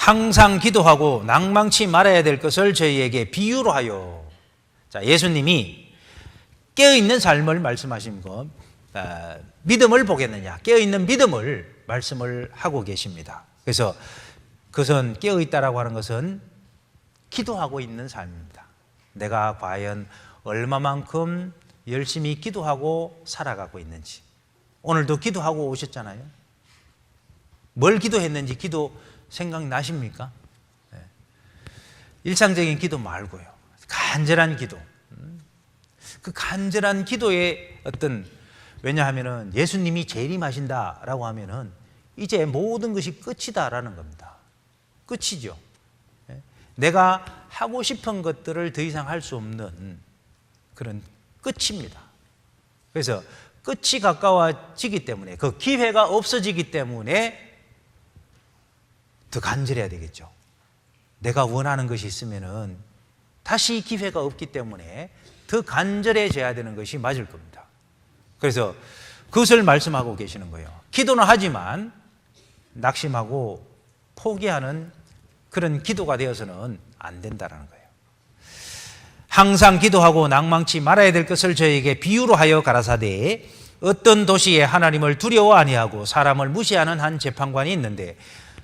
항상 기도하고 낭망치 말아야 될 것을 저희에게 비유로 하여. 자, 예수님이 깨어있는 삶을 말씀하신 것, 아, 믿음을 보겠느냐, 깨어있는 믿음을 말씀을 하고 계십니다. 그래서 그것은 깨어있다라고 하는 것은 기도하고 있는 삶입니다. 내가 과연 얼마만큼 열심히 기도하고 살아가고 있는지. 오늘도 기도하고 오셨잖아요. 뭘 기도했는지 기도 생각나십니까? 네. 일상적인 기도 말고요. 간절한 기도. 음. 그 간절한 기도의 어떤 왜냐하면은 예수님이 재림하신다라고 하면은 이제 모든 것이 끝이다라는 겁니다. 끝이죠. 예. 내가 하고 싶은 것들을 더 이상 할 수 없는 그런 끝입니다. 그래서 끝이 가까워지기 때문에 그 기회가 없어지기 때문에 더 간절해야 되겠죠. 내가 원하는 것이 있으면은 다시 기회가 없기 때문에 더 간절해져야 되는 것이 맞을 겁니다. 그래서 그것을 말씀하고 계시는 거예요. 기도는 하지만 낙심하고 포기하는 그런 기도가 되어서는 안 된다는 거예요. 항상 기도하고 낭망치 말아야 될 것을 저에게 비유로 하여 가라사대 어떤 도시에 하나님을 두려워 아니하고 사람을 무시하는 한 재판관이 있는데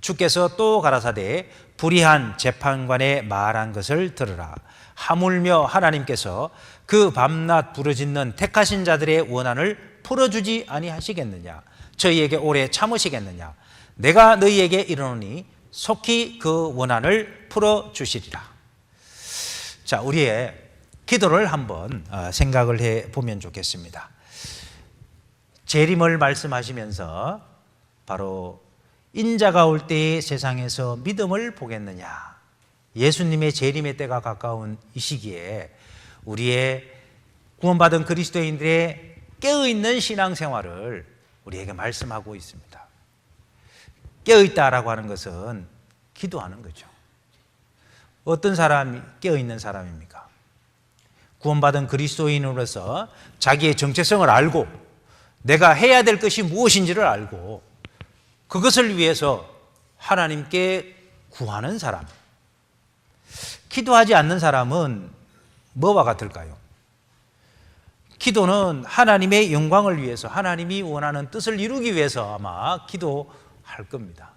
주께서 또 가라사대 불의한 재판관의 말한 것을 들으라. 하물며 하나님께서 그 밤낮 부르짖는 택하신 자들의 원한을 풀어주지 아니하시겠느냐? 저희에게 오래 참으시겠느냐? 내가 너희에게 이르노니 속히 그 원한을 풀어주시리라. 자 우리의 기도를 한번 어, 생각을 해 보면 좋겠습니다. 재림을 말씀하시면서 바로 인자가 올 때에 세상에서 믿음을 보겠느냐 예수님의 재림의 때가 가까운 이 시기에 우리의 구원받은 그리스도인들의 깨어있는 신앙생활을 우리에게 말씀하고 있습니다. 깨어있다라고 하는 것은 기도하는 거죠. 어떤 사람이 깨어있는 사람입니까? 구원받은 그리스도인으로서 자기의 정체성을 알고 내가 해야 될 것이 무엇인지를 알고 그것을 위해서 하나님께 구하는 사람. 기도하지 않는 사람은 뭐와 같을까요? 기도는 하나님의 영광을 위해서 하나님이 원하는 뜻을 이루기 위해서 아마 기도할 겁니다.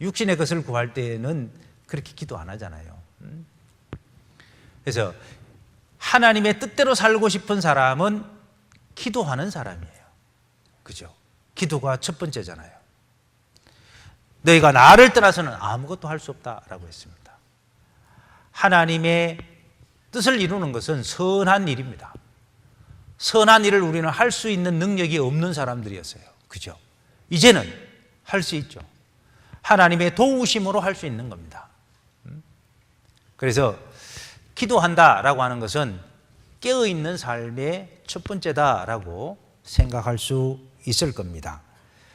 육신의 것을 구할 때는 그렇게 기도 안 하잖아요. 음? 그래서 하나님의 뜻대로 살고 싶은 사람은 기도하는 사람이에요. 그죠? 기도가 첫 번째잖아요. 너희가 나를 떠나서는 아무것도 할 수 없다라고 했습니다. 하나님의 뜻을 이루는 것은 선한 일입니다. 선한 일을 우리는 할 수 있는 능력이 없는 사람들이었어요. 그죠? 이제는 할 수 있죠. 하나님의 도우심으로 할 수 있는 겁니다. 음? 그래서 기도한다라고 하는 것은 깨어 있는 삶의 첫 번째다라고 생각할 수 있을 겁니다.